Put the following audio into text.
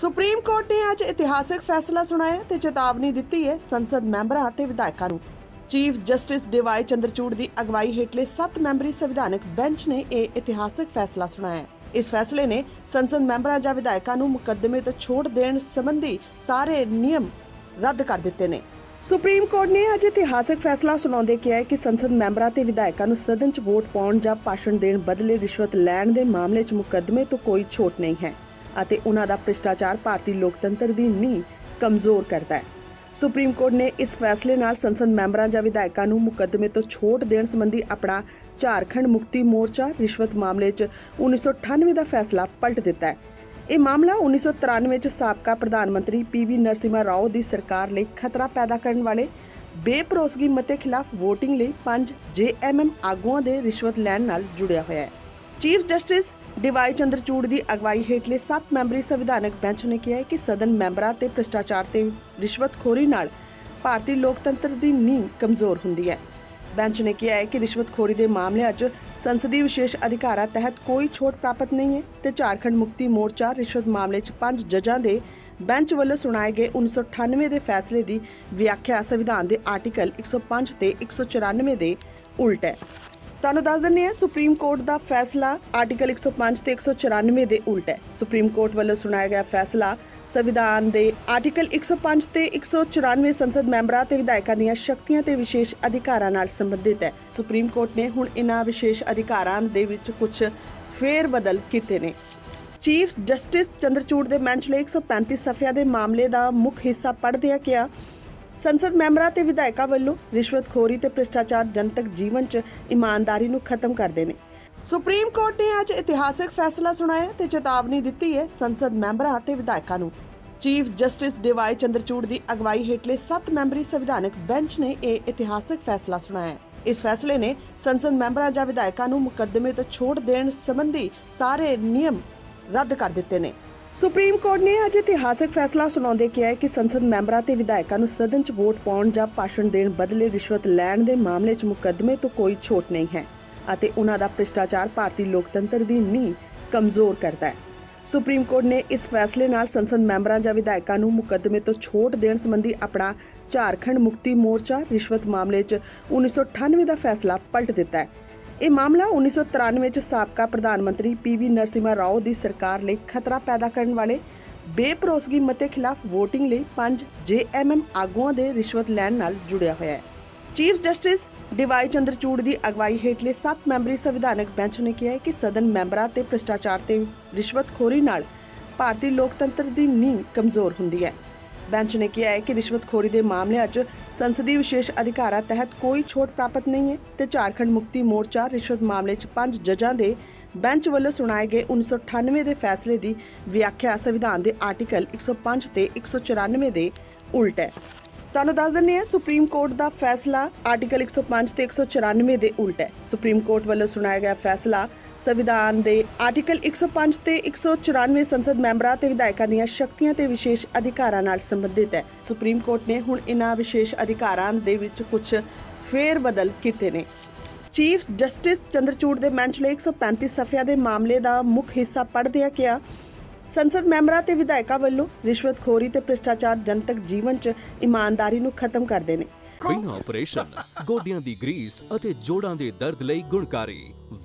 Supreme court ਨੇ ਅੱਜ ਇਤਿਹਾਸਕ ਫੈਸਲਾ ਸੁਣਾਇਆ ਤੇ ਚੇਤਾਵਨੀ ਦਿੱਤੀ ਹੈ ਸੰਸਦ ਮੈਂਬਰਾਂ ਅਤੇ ਵਿਧਾਇਕਾਂ ਨੂੰ। ਚੀਫ ਜਸਟਿਸ ਡਿਵਾਈ ਚੰਦਰਚੂੜ ਦੀ ਅਗਵਾਈ ਹੇਠਲੇ 7 ਮੈਂਬਰੀ ਸੰਵਿਧਾਨਕ ਬੈਂਚ ਨੇ ਇਹ ਇਤਿਹਾਸਕ ਫੈਸਲਾ ਸੁਣਾਇਆ ਇਸ ਫੈਸਲੇ ਨੇ ਸੰਸਦ ਮੈਂਬਰਾਂ ਜਾਂ ਵਿਧਾਇਕਾਂ ਨੂੰ ਮੁਕੱਦਮੇ ਤੋਂ ਛੋੜ ਦੇਣ ਸੰਬੰਧੀ ਸਾਰੇ ਨਿਯਮ ਰੱਦ ਕਰ ਦਿੱਤੇ ਨੇ। ਸੁਪਰੀਮ ਕੋਰਟ ਨੇ ਅੱਜ ਇਤਿਹਾਸਕ ਫੈਸਲਾ ਸੁਣਾਉਂਦੇ ਕਿਹਾ ਕਿ ਸੰਸਦ ਮੈਂਬਰਾਂ ਤੇ ਵਿਧਾਇਕਾਂ ਨੂੰ ਸਦਨ 'ਚ ਵੋਟ ਪਾਉਣ ਜਾਂ ਭਾਸ਼ਣ ਦੇਣ ਬਦਲੇ ਰਿਸ਼ਵਤ ਲੈਣ ਦੇ ਮਾਮਲੇ 'ਚ ਮੁਕੱਦਮੇ ਤੋਂ ਕੋਈ ਛੋਟ ਨਹੀਂ ਹੈ। ਅਤੇ ਉਹਨਾਂ ਦਾ ਭ੍ਰਿਸ਼ਟਾਚਾਰ ਭਾਰਤੀ ਲੋਕਤੰਤਰ ਦੀ ਨੀਂਹ ਕਮਜ਼ੋਰ ਕਰਦਾ ਹੈ। ਸੁਪਰੀਮ ਕੋਰਟ ਨੇ ਇਸ ਫੈਸਲੇ ਨਾਲ ਸੰਸਦ ਮੈਂਬਰਾਂ ਜਾਂ ਵਿਧਾਇਕਾਂ ਨੂੰ ਮੁਕੱਦਮੇ ਤੋਂ ਛੋਟ ਦੇਣ ਸੰਬੰਧੀ ਆਪਣਾ ਝਾਰਖੰਡ ਮੁਕਤੀ ਮੋਰਚਾ ਰਿਸ਼ਵਤ ਮਾਮਲੇ 'ਚ 1998 ਦਾ ਫੈਸਲਾ ਪਲਟ ਦਿੱਤਾ ਹੈ। ਇਹ ਮਾਮਲਾ 1993 ਚ ਸਾਬਕਾ ਪ੍ਰਧਾਨ ਮੰਤਰੀ ਪੀਵੀ ਨਰਸਿਮਹਾ ਰਾਓ ਦੀ ਸਰਕਾਰ ਲਈ ਖਤਰਾ ਪੈਦਾ ਕਰਨ ਵਾਲੇ ਬੇਪਰੋਸਗੀ ਮਤੇ ਖਿਲਾਫ VOTING ਲਈ 5 ਜੇਐਮਐਮ ਆਗੂਆਂ ਦੇ ਰਿਸ਼ਵਤ ਲੈਣ ਨਾਲ ਜੁੜਿਆ ਹੋਇਆ ਹੈ। ਚੀਫ ਜਸਟਿਸ ਡਿਵਾਈ ਚੰਦਰਚੂੜ ਦੀ ਅਗਵਾਈ ਹੇਠਲੇ 7 ਮੈਂਬਰੀ ਸੰਵਿਧਾਨਕ ਬੈਂਚ ਨੇ ਕਿਹਾ ਕਿ ਸਦਨ ਮੈਂਬਰਾਂ ਤੇ ਭ੍ਰਿਸ਼ਟਾਚਾਰ ਤੇ ਰਿਸ਼ਵਤਖੋਰੀ ਨਾਲ ਭਾਰਤੀ ਲੋਕਤੰਤਰ ਦੀ ਨੀਂਹ ਕਮਜ਼ੋਰ ਹੁੰਦੀ ਹੈ। ਬੈਂਚ ਨੇ ਕਿਹਾ ਹੈ ਕਿ ਰਿਸ਼ਵਤਖੋਰੀ ਦੇ ਮਾਮਲਿਆਂ 'ਚ ਸੰਸਦੀ ਵਿਸ਼ੇਸ਼ ਅਧਿਕਾਰਾਂ ਤਹਿਤ ਕੋਈ ਛੋਟ ਪ੍ਰਾਪਤ ਨਹੀਂ ਹੈ ਤੇ ਝਾਰਖੰਡ ਮੁਕਤੀ ਮੋਰਚਾ ਰਿਸ਼ਵਤ ਮਾਮਲੇ 'ਚ ਪੰਜ ਜੱਜਾਂ ਦੇ ਬੈਂਚ ਵੱਲੋਂ ਸੁਣਾਏ ਗਏ 1998 ਦੇ ਫੈਸਲੇ ਦੀ ਵਿਆਖਿਆ ਸੰਵਿਧਾਨ ਦੇ ਆਰਟੀਕਲ 105 ਤੇ 194 ਦੇ ਉਲਟ ਹੈ। ਤੁਹਾਨੂੰ ਦੱਸ ਦਿੰਦੇ ਹਾਂ, ਸੁਪਰੀਮ ਕੋਰਟ ਦਾ ਫੈਸਲਾ ਆਰਟੀਕਲ 105 ਤੇ 194 ਦੇ ਉਲਟ ਹੈ। ਸੁਪਰੀਮ ਕੋਰਟ ਵੱਲੋਂ ਸੁਣਾਇਆ ਗਿਆ ਫੈਸਲਾ ਸੰਵਿਧਾਨ ਦੇ ਆਰਟੀਕਲ 105 ਤੇ 194 ਸੰਸਦ ਮੈਂਬਰਾਂ ਤੇ ਵਿਧਾਇਕਾਂ ਦੀਆਂ ਸ਼ਕਤੀਆਂ ਤੇ ਵਿਸ਼ੇਸ਼ ਅਧਿਕਾਰਾਂ ਨਾਲ ਸੰਬੰਧਿਤ ਹੈ। ਸੁਪਰੀਮ ਕੋਰਟ ਨੇ ਹੁਣ ਇਹਨਾਂ ਵਿਸ਼ੇਸ਼ ਅਧਿਕਾਰਾਂ ਦੇ ਵਿੱਚ ਕੁਝ ਫੇਰ ਬਦਲ ਕੀਤੇ ਨੇ। ਚੀਫ ਜਸਟਿਸ ਚੰਦਰਚੂੜ ਦੇ ਬੈਂਚ ਲਈ 135 ਸਫ਼ਿਆਂ ਦੇ ਮਾਮਲੇ ਦਾ ਮੁੱਖ ਹਿੱਸਾ ਪੜ੍ਹਦਿਆਂ ਕਿਹਾ ਸੰਸਦ ਮੈਂਬਰਾਂ ਤੇ ਵਿਧਾਇਕਾਂ ਵੱਲੋਂ ਰਿਸ਼ਵਤਖੋਰੀ ਤੇ ਭ੍ਰਿਸ਼ਟਾਚਾਰ ਜਨਤਕ ਜੀਵਨ 'ਚ ਇਮਾਨਦਾਰੀ ਨੂੰ ਖਤਮ ਕਰਦੇ ਨੇ। ਸੁਪਰੀਮ ਕੋਰਟ ਨੇ ਅੱਜ ਇਤਿਹਾਸਕ ਫੈਸਲਾ ਸੁਣਾਇਆ ਤੇ ਚੇਤਾਵਨੀ ਦਿੱਤੀ ਹੈ ਸੰਸਦ ਮੈਂਬਰਾਂ ਤੇ ਵਿਧਾਇਕਾਂ ਨੂੰ। ਚੀਫ ਜਸਟਿਸ ਡਿਵਾਈ ਚੰਦਰਚੂੜ ਦੀ ਅਗਵਾਈ ਹੇਠਲੇ 7 ਮੈਂਬਰੀ ਸੰਵਿਧਾਨਕ ਬੈਂਚ ਨੇ ਇਹ ਇਤਿਹਾਸਕ ਫੈਸਲਾ ਸੁਣਾਇਆ। ਇਸ ਫੈਸਲੇ ਨੇ ਸੰਸਦ ਮੈਂਬਰਾਂ ਜਾਂ ਵਿਧਾਇਕਾਂ ਨੂੰ ਮੁਕੱਦਮੇ ਤੋਂ ਛੋਟ ਦੇਣ ਸੰਬੰਧੀ ਸਾਰੇ ਨਿਯਮ ਰੱਦ ਕਰ ਦਿੱਤੇ ਨੇ। ਸੁਪਰੀਮ ਕੋਰਟ ਨੇ ਅੱਜ ਇਤਿਹਾਸਕ ਫੈਸਲਾ ਸੁਣਾਉਂਦੇ ਕਿਹਾ ਹੈ ਕਿ ਸੰਸਦ ਮੈਂਬਰਾਂ ਤੇ ਵਿਧਾਇਕਾਂ ਨੂੰ ਸਦਨ 'ਚ ਵੋਟ ਪਾਉਣ ਜਾਂ ਭਾਸ਼ਣ ਦੇਣ ਬਦਲੇ ਰਿਸ਼ਵਤ ਲੈਣ ਦੇ ਮਾਮਲੇ 'ਚ ਮੁਕੱਦਮੇ ਤੋਂ ਕੋਈ ਛੋਟ ਨਹੀਂ ਹੈ ਅਤੇ ਉਹਨਾਂ ਦਾ ਭ੍ਰਿਸ਼ਟਾਚਾਰ ਭਾਰਤੀ ਲੋਕਤੰਤਰ ਦੀ ਨੀਂਹ ਕਮਜ਼ੋਰ ਕਰਦਾ ਹੈ। ਸੁਪਰੀਮ ਕੋਰਟ ਨੇ ਇਸ ਫੈਸਲੇ ਨਾਲ ਸੰਸਦ ਮੈਂਬਰਾਂ ਜਾਂ ਵਿਧਾਇਕਾਂ ਨੂੰ ਮੁਕੱਦਮੇ ਤੋਂ ਛੋਟ ਦੇਣ ਸੰਬੰਧੀ ਆਪਣਾ ਝਾਰਖੰਡ ਮੁਕਤੀ ਮੋਰਚਾ ਰਿਸ਼ਵਤ ਮਾਮਲੇ 'ਚ 1998 ਦਾ ਫੈਸਲਾ ਪਲਟ ਦਿੱਤਾ ਹੈ। ਇਹ ਮਾਮਲਾ 1993 ਚ ਸਾਬਕਾ ਪ੍ਰਧਾਨ ਮੰਤਰੀ ਪੀਵੀ ਨਰਸਿਮਾ ਰਾਓ ਦੀ ਸਰਕਾਰ ਲਈ ਖਤਰਾ ਪੈਦਾ ਕਰਨ ਵਾਲੇ ਬੇਪਰੋਸਗੀ ਮਤੇ ਖਿਲਾਫ VOTING ਲਈ 5 ਜੇਐਮਐਮ ਆਗੂਆਂ ਦੇ ਰਿਸ਼ਵਤ ਲੈਣ ਨਾਲ ਜੁੜਿਆ ਹੋਇਆ ਹੈ। ਚੀਫ ਜਸਟਿਸ ਡਿਵਾਈ ਚੰਦਰਚੂੜ ਦੀ ਅਗਵਾਈ ਹੇਠਲੇ 7 ਮੈਂਬਰੀ ਸੰਵਿਧਾਨਕ ਬੈਂਚ ਨੇ ਕਿਹਾ ਹੈ ਕਿ ਸਦਨ ਮੈਂਬਰਾਂ ਤੇ ਭ੍ਰਿਸ਼ਟਾਚਾਰ ਤੇ ਰਿਸ਼ਵਤਖੋਰੀ ਨਾਲ ਭਾਰਤੀ ਲੋਕਤੰਤਰ ਦੀ ਨੀਂਹ ਕਮਜ਼ੋਰ ਹੁੰਦੀ ਹੈ। ਬੈਂਚ ਨੇ ਕਿਹਾ ਹੈ ਕਿ ਰਿਸ਼ਵਤਖੋਰੀ ਦੇ ਮਾਮਲਿਆਂ 'ਚ ਸੰਸਦੀ ਵਿਸ਼ੇਸ਼ ਅਧਿਕਾਰਾਂ ਤਹਿਤ ਕੋਈ ਛੋਟ ਪ੍ਰਾਪਤ ਨਹੀਂ ਹੈ ਤੇ ਝਾਰਖੰਡ ਮੁਕਤੀ ਮੋਰਚਾ ਰਿਸ਼ਵਤ ਮਾਮਲੇ 'ਚ ਪੰਜ ਜੱਜਾਂ ਦੇ ਬੈਂਚ ਵੱਲੋਂ ਸੁਣਾਏ ਗਏ 1998 ਦੇ ਫੈਸਲੇ ਦੀ ਵਿਆਖਿਆ ਸੰਵਿਧਾਨ ਦੇ ਆਰਟੀਕਲ 105 ਤੇ 194 ਦੇ ਉਲਟ ਹੈ। ਤੁਹਾਨੂੰ ਦੱਸ ਦਿੰਦੇ ਹਾਂ, ਸੁਪਰੀਮ ਕੋਰਟ ਦਾ ਫੈਸਲਾ ਆਰਟੀਕਲ 105 ਤੇ 194 ਦੇ ਉਲਟ ਹੈ। ਸੁਪਰੀਮ ਕੋਰਟ ਵੱਲੋਂ ਸੁਣਾਇਆ ਗਿਆ ਫੈਸਲਾ ਸੰਵਿਧਾਨ ਦੇ ਆਰਟੀਕਲ 105 ਤੇ 194 ਸੰਸਦ ਮੈਂਬਰਾਂ ਤੇ ਵਿਧਾਇਕਾਂ ਦੀਆਂ ਸ਼ਕਤੀਆਂ ਤੇ ਵਿਸ਼ੇਸ਼ ਅਧਿਕਾਰਾਂ ਨਾਲ ਸੰਬੰਧਿਤ ਹੈ। ਸੁਪਰੀਮ ਕੋਰਟ ਨੇ ਹੁਣ ਇਹਨਾਂ ਵਿਸ਼ੇਸ਼ ਅਧਿਕਾਰਾਂ ਦੇ ਵਿੱਚ ਕੁਝ ਫੇਰ ਬਦਲ ਕੀਤੇ ਨੇ। ਚੀਫ ਜਸਟਿਸ ਚੰਦਰਚੂੜ ਦੇ ਬੈਂਚ ਲਈ 135 ਸਫ਼ਿਆਂ ਦੇ ਮਾਮਲੇ ਦਾ ਮੁੱਖ ਹਿੱਸਾ ਪੜ੍ਹਦਿਆਂ ਕਿਹਾ, ਸੰਸਦ ਮੈਂਬਰਾਂ ਤੇ ਵਿਧਾਇਕਾਂ ਵੱਲੋਂ ਰਿਸ਼ਵਤਖੋਰੀ ਤੇ ਭ੍ਰਿਸ਼ਟਾਚਾਰ ਜਨਤਕ ਜੀਵਨ 'ਚ ਇਮਾਨਦਾਰੀ ਨੂੰ ਖਤਮ ਕਰਦੇ ਨੇ। ਬਿਨਾਂ ਆਪਰੇਸ਼ਨ ਗੋਡਿਆਂ ਦੀ ਗਰੀਸ ਅਤੇ ਜੋੜਾਂ ਦੇ ਦਰਦ ਲਈ ਗੁਣਕਾਰੀ।